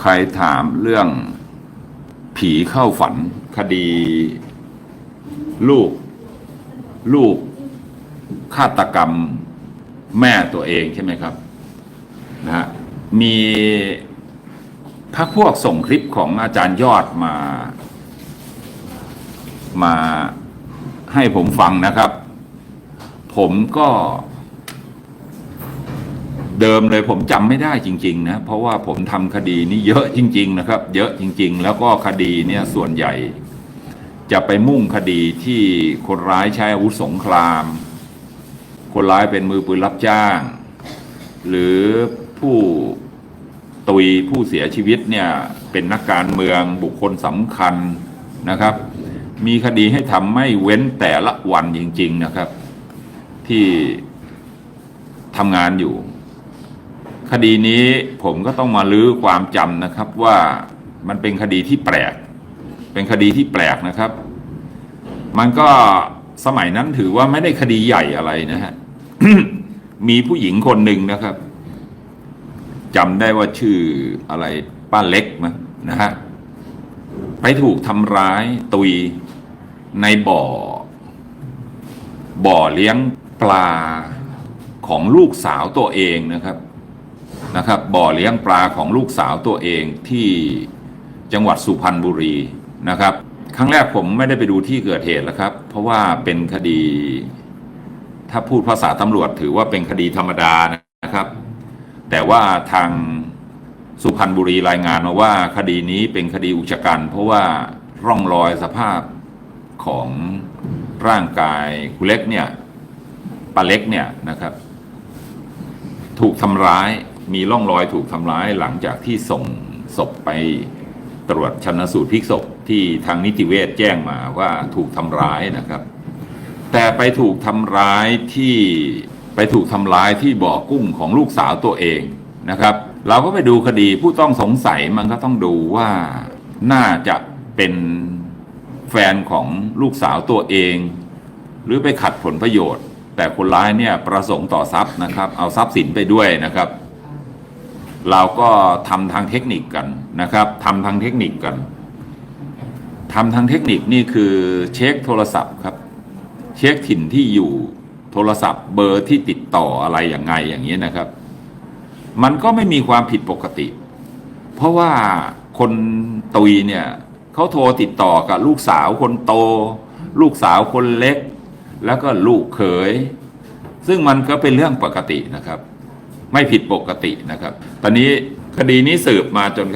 ใครถามเรื่องผีเข้าฝันคดี ลูก ลูกฆาตกรรมแม่ตัวเองใช่ไหมครับนะฮะมีพักพวกส่งคลิปของอาจารย์ยอดมา มาให้ผมฟังนะครับ ผมก็ เดิมเลยผมจำไม่ได้จริงๆนะเพราะว่าผมทำคดีนี้เยอะจริง ๆ นะครับ เยอะจริง ๆ แล้วก็คดีเนี่ยส่วนใหญ่ จะไปมุ่งคดีที่คนร้ายใช้อาวุธสงคราม คนร้ายเป็นมือปืนรับจ้าง หรือผู้ตุยผู้เสียชีวิตเนี่ยเป็นนักการเมืองบุคคลสำคัญนะครับ มีคดีให้ทำไม่เว้นแต่ละวันจริง ๆนะครับ ที่ทำงานอยู่ คดีนี้ผมก็ต้องมาลื้อความจำนะครับว่ามันเป็นคดีที่แปลก เป็นคดีที่แปลกนะครับ มันก็สมัยนั้นถือว่าไม่ได้คดีใหญ่อะไรนะฮะมีผู้หญิงคนหนึ่งนะครับจำได้ว่าชื่ออะไรป้าเล็กมั้งนะฮะไปถูกทำร้ายตุยในบ่อ บ่อเลี้ยงปลาของลูกสาวตัวเองนะครับ นะครับ บ่อเลี้ยงปลาของลูกสาวตัวเองที่จังหวัดสุพรรณบุรีนะครับ ครั้งแรกผมไม่ได้ไปดูที่เกิดเหตุแล้วครับ เพราะว่าเป็นคดี ถ้าพูดภาษาตำรวจถือว่าเป็นคดีธรรมดานะครับ แต่ว่าทางสุพรรณบุรีรายงานมาว่าคดีนี้เป็นคดีอุกชะกัน เพราะว่าร่องรอยสภาพของร่างกายคุณเล็กเนี่ยปลาเล็กเนี่ยนะครับ ถูกทำร้าย มีร่องรอยถูกทำร้ายหลังจากที่ส่งศพไปตรวจชันสูตรพลิกศพที่ทางนิติเวชแจ้งมาว่าถูกทำร้ายนะครับ แต่ไปถูกทำร้ายที่ไปถูกทำร้ายที่บ่อกุ้งของลูกสาวตัวเองนะครับ เราก็ไปดูคดีผู้ต้องสงสัยมันก็ต้องดูว่าน่าจะเป็นแฟนของลูกสาวตัวเอง หรือไปขัดผลประโยชน์ แต่คนร้ายเนี่ยประสงค์ต่อทรัพย์นะครับ เอาทรัพย์สินไปด้วยนะครับ เราก็ทำทางเทคนิคกันนะครับทำทางเทคนิคกันทำทางเทคนิคนี่คือเช็คโทรศัพท์ครับ เช็คถิ่นที่อยู่โทรศัพท์เบอร์ที่ติดต่ออะไรอย่างไงอย่างนี้นะครับ มันก็ไม่มีความผิดปกติ เพราะว่าคนตุยเนี่ยเขาโทรติดต่อกับลูกสาวคนโต ลูกสาวคนเล็ก แล้วก็ลูกเขย ซึ่งมันก็เป็นเรื่องปกตินะครับ ไม่ผิดปกตินะครับ ตอนนี้คดีนี้สืบมาจน